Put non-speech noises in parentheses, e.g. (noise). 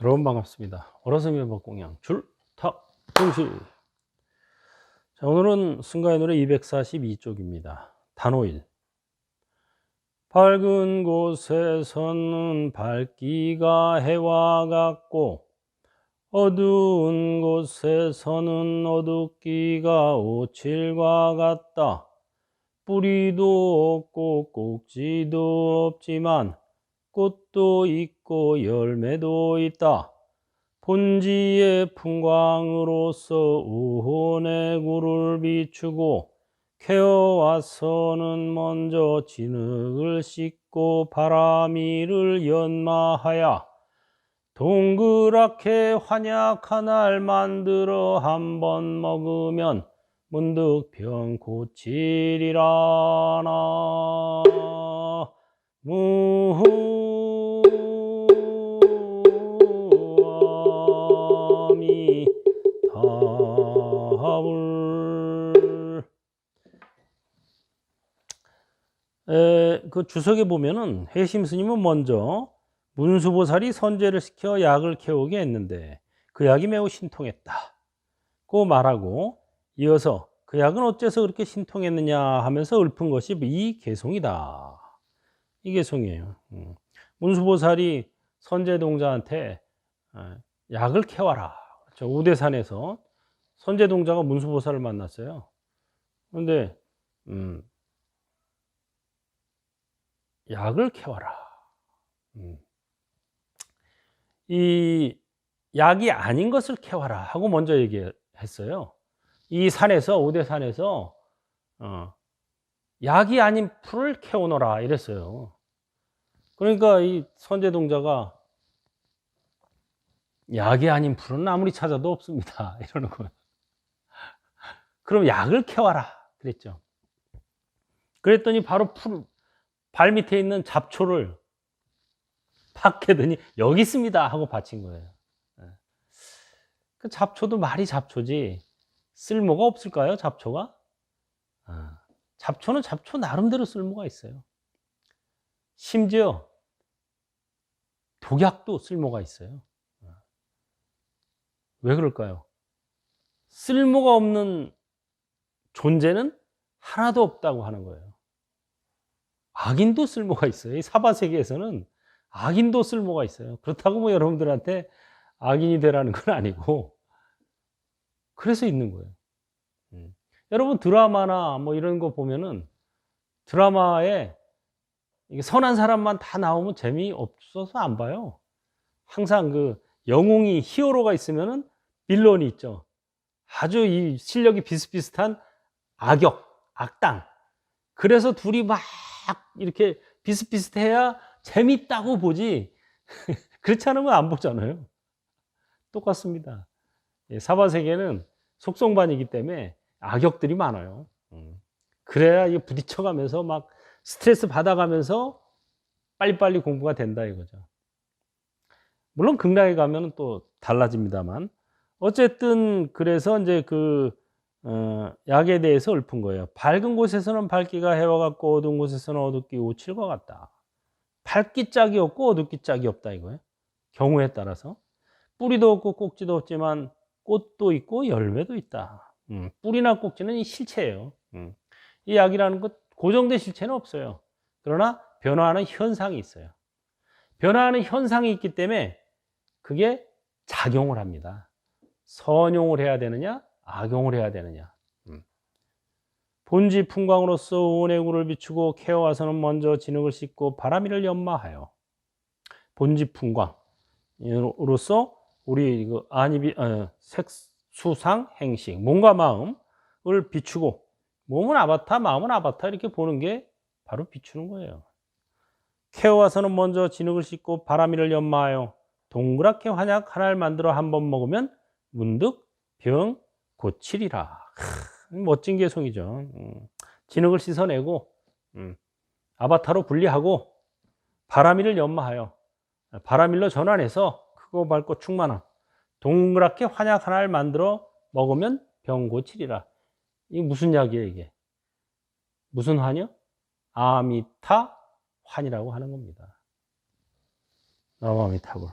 여러분 반갑습니다. 어라스미 법 공양 줄타 동시. 자 오늘은 승가의 노래 242쪽입니다. 단오일. 밝은 곳에서는 밝기가 해와 같고 어두운 곳에서는 어둡기가 오칠과 같다. 뿌리도 없고 꼭지도 없지만 꽃도 있고 열매도 있다. 본지의 풍광으로서 우혼의 구를 비추고 캐어와서는 먼저 진흙을 씻고 바람이를 연마하여 동그랗게 환약한 알 만들어 한 번 먹으면 문득 병 고치리라 나 무 그 주석에 보면은 해심 스님은 먼저 문수보살이 선제를 시켜 약을 캐오게 했는데 그 약이 매우 신통했다고 말하고 이어서 그 약은 어째서 그렇게 신통했느냐 하면서 읊은 것이 이 개송이다. 이 개송이에요. 음. 문수보살이 선제동자한테 어, 약을 캐와라. 저 우대산에서 선제동자가 문수보살을 만났어요. 그런데 음, 약을 캐와라. 음. 이 약이 아닌 것을 캐와라 하고 먼저 얘기했어요. 이 산에서 오대 산에서 어, 약이 아닌 풀을 캐오너라 이랬어요. 그러니까 이 선제동자가 약이 아닌 풀은 아무리 찾아도 없습니다. (laughs) 이러는 거예요. 그럼 약을 캐와라 그랬죠. 그랬더니 바로 풀, 발 밑에 있는 잡초를 팍 캐더니 여기 있습니다 하고 바친 거예요. 그 잡초도 말이 잡초지 쓸모가 없을까요? 잡초가? 아, 잡초는 잡초 나름대로 쓸모가 있어요. 심지어 독약도 쓸모가 있어요. 왜 그럴까요? 쓸모가 없는 존재는 하나도 없다고 하는 거예요. 악인도 쓸모가 있어요. 이 사바 세계에서는 악인도 쓸모가 있어요. 그렇다고 뭐 여러분들한테 악인이 되라는 건 아니고 그래서 있는 거예요. 음. 여러분 드라마나 뭐 이런 거 보면은 드라마에 선한 사람만 다 나오면 재미없어서 안 봐요. 항상 그 영웅이 히어로가 있으면은 빌런이 있죠. 아주 이 실력이 비슷비슷한 악역, 악당. 그래서 둘이 막 이렇게 비슷비슷해야 재밌다고 보지. (laughs) 그렇지 않으면 안 보잖아요. 똑같습니다. 예, 사바 세계는 속성반이기 때문에 악역들이 많아요. 음. 그래야 이게 부딪혀가면서 막 스트레스 받아가면서 빨리빨리 공부가 된다 이거죠. 물론 극락에 가면 또 달라집니다만 어쨌든 그래서 이제 그 어, 약에 대해서 읊은 거예요. 밝은 곳에서는 밝기가 해와 같고 어두운 곳에서는 어둡기 오칠과 같다. 밝기 짝이 없고 어둡기 짝이 없다 이거예요. 경우에 따라서 뿌리도 없고 꼭지도 없지만 꽃도 있고 열매도 있다. 음, 뿌리나 꼭지는 이 실체예요. 음. 이 약이라는 것 고정된 실체는 없어요. 그러나 변화하는 현상이 있어요. 변화하는 현상이 있기 때문에 그게 작용을 합니다. 선용을 해야 되느냐, 악용을 해야 되느냐. 음. 본지 풍광으로서 온의 구를 비추고 캐어와서는 먼저 진흙을 씻고 바람이를 연마하여 본지 풍광으로서 우리 그 안입이 어, 색수상 행식 몸과 마음을 비추고 몸은 아바타, 마음은 아바타 이렇게 보는 게 바로 비추는 거예요. 캐어와서는 먼저 진흙을 씻고 바람이를 연마하여 동그랗게 환약 하나를 만들어 한 번 먹으면 문득 병 고치리라. 멋진 개송이죠. 음. 진흙을 씻어내고 음. 아바타로 분리하고 바람이를 연마하여 바람일로 전환해서 크고 밝고 충만한 동그랗게 환약 하나를 만들어 먹으면 병 고치리라. 이게 무슨 약이에요, 이게? 무슨 환이요? 아미타 환이라고 하는 겁니다. 나마미타불.